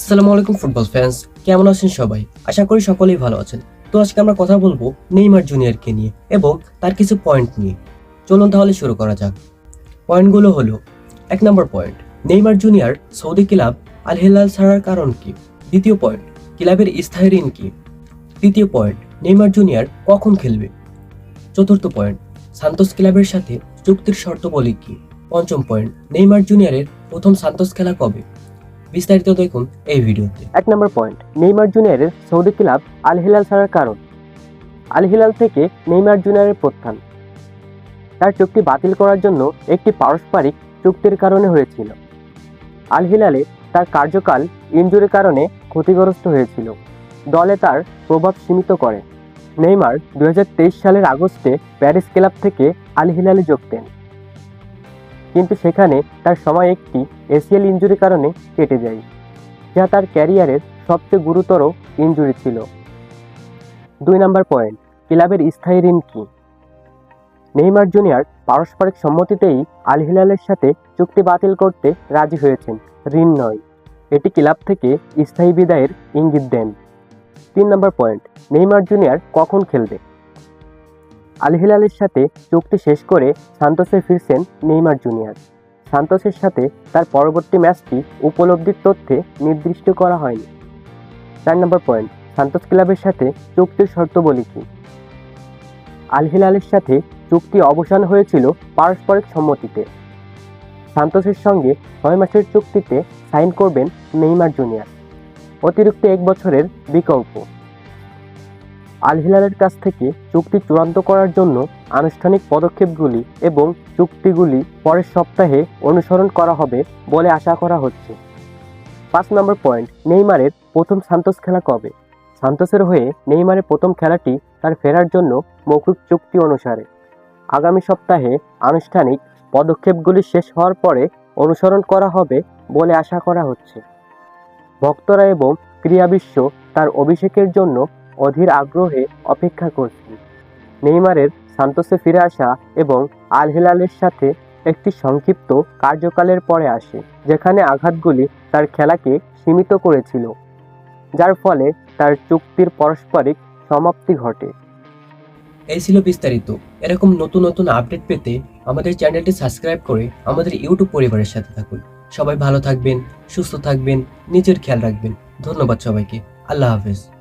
আসসালামু আলাইকুম football fans কেমন আছেন সবাই? আশা করি সকলেই ভালো আছেন। তো আজকে আমরা কথা বলব নেইমার জুনিয়রকে নিয়ে এবং তার কিছু পয়েন্ট নিয়ে। চলুন তাহলে শুরু করা যাক। পয়েন্টগুলো হলো, এক নম্বর point Neymar junior Saudi club Al Hilal ছাড়ার কারণ কি? দ্বিতীয় পয়েন্ট ক্লাবের স্থায়ী ঋণ কি? তৃতীয় পয়েন্ট নেইমার জুনিয়র কখন খেলবে? চতুর্থ পয়েন্ট সান্তোস ক্লাবের সাথে চুক্তির শর্তাবলী কি? পঞ্চম পয়েন্ট নেইমার জুনিয়রের প্রথম সান্তোস খেলা কবে? বিস্তারিত দেখুন এই ভিডিওতে। এক নম্বর পয়েন্ট নেইমার জুনিয়রের সৌদি ক্লাব আল হিলাল ছাড়ার কারণ। আল হিলাল থেকে নেইমার জুনিয়রের প্রত্যান। তার চুক্তি বাতিল করার জন্য একটি পারস্পরিক চুক্তির কারণে হয়েছিল। আল হিলালে তার কার্যকাল ইনজুরির কারণে ক্ষতিগ্রস্ত হয়েছিল। দলে তার প্রভাব সীমিত করে। নেইমার দু হাজার তেইশ সালের আগস্টে প্যারিস ক্লাব থেকে আল হিলালে যোগ দেন। কিন্তু সেখানে তার সময় একটি এসিএল ইনজুরির কারণে কেটে যায়, যা তার ক্যারিয়ারের সবচেয়ে গুরুতর ইনজুরি ছিল। দুই নম্বর পয়েন্ট ক্লাবের স্থায়ী ঋণ কি? নেইমার জুনিয়র পারস্পরিক সম্মতিতেই আল হিলালের সাথে চুক্তি বাতিল করতে রাজি হয়েছেন। ঋণ নয়, এটি ক্লাব থেকে স্থায়ী বিদায়ের ইঙ্গিত দেন। তিন নম্বর পয়েন্ট নেইমার জুনিয়র কখন খেলবে? আল হিলালের সাথে চুক্তি শেষ করে সান্তোসে ফিরছেন নেইমার জুনিয়র। সান্তোসের সাথে তার পরবর্তী ম্যাচটি উপলব্ধির তথ্যে নির্দিষ্ট করা হয়নি। চার নম্বর পয়েন্ট, সান্তোস ক্লাবের সাথে চুক্তির শর্ত বলি কি? আল হিলালের সাথে চুক্তি অবসান হয়েছিল পারস্পরিক সম্মতিতে। সান্তোসের সঙ্গে ছয় মাসের চুক্তিতে সাইন করবেন নেইমার জুনিয়র। অতিরিক্ত এক বছরের বিকল্প। আল হিলালের কাছ থেকে চুক্তি চূড়ান্ত করার জন্য আনুষ্ঠানিক পদক্ষেপগুলি এবং চুক্তিগুলি পরের সপ্তাহে অনুসরণ করা হবে বলে আশা করা হচ্ছে। পাঁচ নম্বর পয়েন্ট, নেইমারের প্রথম সান্তোস খেলা কবে? সান্তোসের হয়ে নেইমারের প্রথম খেলাটি তার ফেরার জন্য মৌখিক চুক্তি অনুসারে। আগামী সপ্তাহে আনুষ্ঠানিক পদক্ষেপগুলি শেষ হওয়ার পরে অনুসরণ করা হবে বলে আশা করা হচ্ছে। ভক্তরা এবং ক্রীড়াবিশ্ব তার অভিষেকের জন্য অধীর আগ্রহে অপেক্ষা করছি নেইমারের সান্তোসে ফিরে আসা এবং আল হিলালের সাথে একটি সংক্ষিপ্ত কার্যকালের পরে আসে, যেখানে আঘাতগুলি তার খেলাকে সীমিত করেছিল, যার ফলে তার চুক্তির পারস্পরিক সমাপ্তি ঘটে। এই ছিল বিস্তারিত। এরকম নতুন নতুন আপডেট পেতে আমাদের চ্যানেলটি সাবস্ক্রাইব করে আমাদের ইউটিউব পরিবারের সাথে থাকুন। সবাই ভালো থাকবেন, সুস্থ থাকবেন, নিজের খেয়াল রাখবেন। ধন্যবাদ সবাইকে। আল্লাহ হাফেজ।